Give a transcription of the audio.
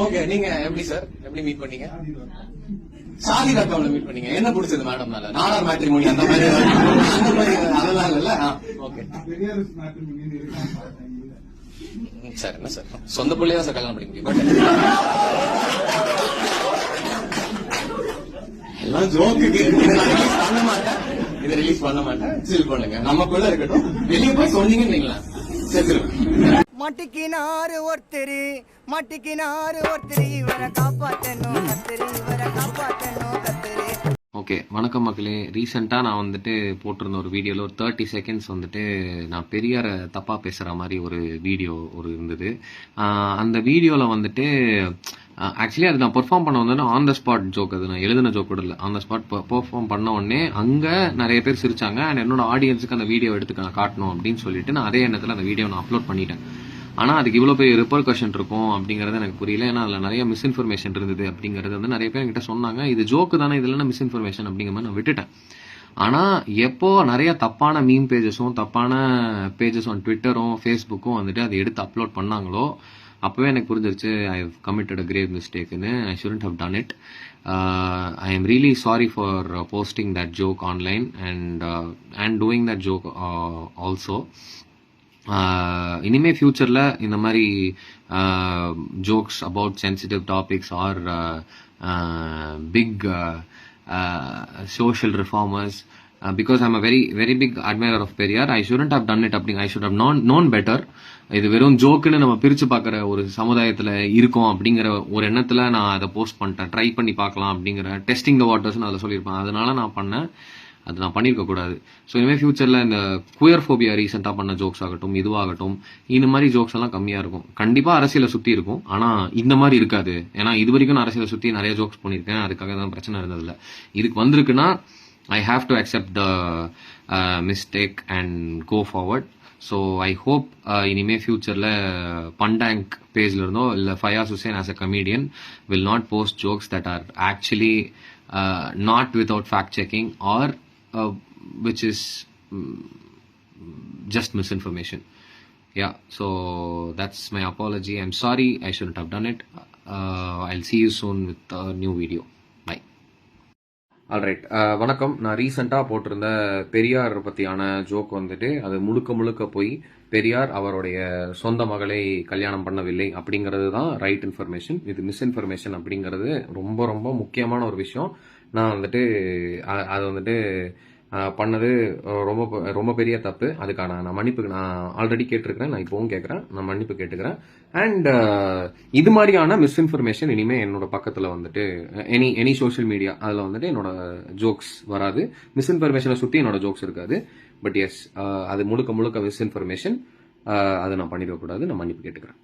Okay நீங்க எப்படி sir எப்படி மீட் பண்ணீங்க? சாதி ரக்கம்ல மீட் பண்ணீங்க. என்ன பிடிச்சது மேடம்னால நாடார் மேட்ரிமோனி அந்த மாதிரி அந்த மாதிரி அதெல்லாம் இல்லல்ல ஓகே. சார் என்ன சார் சொந்த பிள்ளையா சார் கல்யாணம் பண்ணிக்க முடியும்? எல்லாம் ஜோக்கு பண்ண மாட்டேன். இதை ரிலீஸ் பண்ண மாட்டேன். சில் பண்ணுங்க. நமக்குள்ள இருக்கட்டும். வெளியே போய் சொன்னீங்கன்னு வைங்களேன். செத்துருவேன் மட்டிக்கினாரு ஒருத்தரு மட்டிக்கினாரு ஒருத்தரு. இவரை காப்பாத்தணும் கத்திரி. இவரை காப்பாத்தணும் கத்திரி. ஓகே வணக்கம் மக்களே. ரீசெண்டாக நான் வந்துட்டு போட்டிருந்த ஒரு வீடியோவில் ஒரு தேர்ட்டி செகண்ட்ஸ் வந்துட்டு நான் பெரியாரை தப்பாக பேசுகிற மாதிரி ஒரு வீடியோ ஒரு இருந்தது. அந்த வீடியோவில் வந்துட்டு ஆக்சுவலி அது நான் பெர்ஃபார்ம் பண்ண வந்து ஆன் த ஸ்பாட் ஜோக் அது நான் எழுதின ஜோக் கூட இல்லை. ஆன் த ஸ்பாட் பெர்ஃபார்ம் பண்ண உடனே அங்கே நிறைய பேர் சிரிச்சாங்க அண்ட் என்னோட ஆடியன்ஸுக்கு அந்த வீடியோ எடுத்து நான் காட்டணும் அப்படின்னு சொல்லிட்டு நான் அதே எண்ணத்தில் அந்த வீடியோ நான் அப்லோட் பண்ணிட்டேன். ஆனால் அதுக்கு இவ்வளோ பெரிய ரிப்பர்கஷன் இருக்கும் அப்படிங்கிறது எனக்கு புரியல. ஏன்னா அதில் நிறைய மிஸ்இன்ஃபர்மேஷன் இருந்தது அப்படிங்கிறது வந்து நிறைய பேர் என்கிட்ட சொன்னாங்க. இது ஜோக்கு தானே இதில் மிஸ்இன்ஃபர்மேஷன் அப்படிங்கிற மாதிரி நான் விட்டுட்டேன். ஆனால் எப்போ நிறைய தப்பான மீம் பேஜஸும் தப்பான பேஜஸ் ஆன் ட்விட்டரும் ஃபேஸ்புக்கும் வந்துட்டு அதை எடுத்து அப்லோட் பண்ணாங்களோ அப்போவே எனக்கு புரிஞ்சிருச்சு I have committed a grave மிஸ்டேக்னு I shouldn't have done it I am really sorry for posting that joke online and and doing that joke also இனிமேல் ஃப்யூச்சரில் இந்த மாதிரி jokes about sensitive topics or big social reformers because I'm a very very big admirer of Periyar I shouldn't have done it அப்படிங்க I should have நான் known better இது வெறும் ஜோக்குன்னு நம்ம பிரித்து பார்க்குற ஒரு சமுதாயத்தில் இருக்கோம் அப்படிங்கிற ஒரு எண்ணத்தில் நான் அதை போஸ்ட் பண்ணிட்டேன். ட்ரை பண்ணி பார்க்கலாம் அப்படிங்கிற டெஸ்டிங் த வாட்டர்ஸ்னு அதில் சொல்லியிருப்பேன் அதனால நான் பண்ணேன். அது நான் பண்ணியிருக்க கூடாது. ஸோ இனிமேல் ஃபியூச்சரில் இந்த குயர் ஃபோபியா ரீசெண்டாக பண்ண ஜோக்ஸ் ஆகட்டும் இதுவாகட்டும் இந்த மாதிரி ஜோக்ஸ் எல்லாம் கம்மியாக இருக்கும். கண்டிப்பாக அரசியலை சுற்றி இருக்கும். ஆனால் இந்த மாதிரி இருக்காது. ஏன்னா இது வரைக்கும் நான் அரசியலை சுற்றி நிறைய ஜோக்ஸ் பண்ணியிருக்கேன். அதுக்காக தான் பிரச்சனை இருந்ததில்ல. இதுக்கு வந்திருக்குன்னா I have to accept the mistake and go forward so I hope இனிமே ஃபியூச்சரில் பண்டேங்க் பேஜ்ல இருந்தோ இல்லை Fayaz Hussain as a comedian will not post jokes that are actually not without fact checking or Uh, which is mm, just misinformation. Yeah, so that's my apology. I'm sorry, I shouldn't have done it. Uh, I'll see you soon with a new video. Bye. Alright uh, வணக்கம் நான் ரீசெண்டாக போட்டிருந்த பெரியார் பற்றியான joke வந்துட்டு அது முழுக்க முழுக்க போய் பெரியார் அவருடைய சொந்த மகளை கல்யாணம் பண்ணவில்லை அப்படிங்கிறது தான் ரைட் இன்ஃபர்மேஷன் இது மிஸ்இன்ஃபர்மேஷன் அப்படிங்கிறது ரொம்ப ரொம்ப முக்கியமான ஒரு விஷயம் நான் வந்துட்டு அதை அது வந்துட்டு பண்ணது ரொம்ப ரொம்ப பெரிய தப்பு. அதுக்கான நான் மன்னிப்பு நான் ஆல்ரெடி கேட்டிருக்கிறேன். நான் இப்போவும் கேட்குறேன். நான் மன்னிப்பு கேட்டுக்கிறேன். அண்ட் இது மாதிரியான மிஸ்இன்ஃபர்மேஷன் இனிமேல் என்னோட பக்கத்தில் வந்துட்டு எனி எனி சோஷியல் மீடியா அதில் வந்துட்டு என்னோட ஜோக்ஸ் வராது. மிஸ்இன்ஃபர்மேஷனை சுற்றி என்னோட ஜோக்ஸ் இருக்காது. பட் எஸ் அது முழுக்க முழுக்க மிஸ்இன்ஃபர்மேஷன் அதை நான் பண்ணிடக்கூடாது. நான் மன்னிப்பு கேட்டுக்கிறேன்.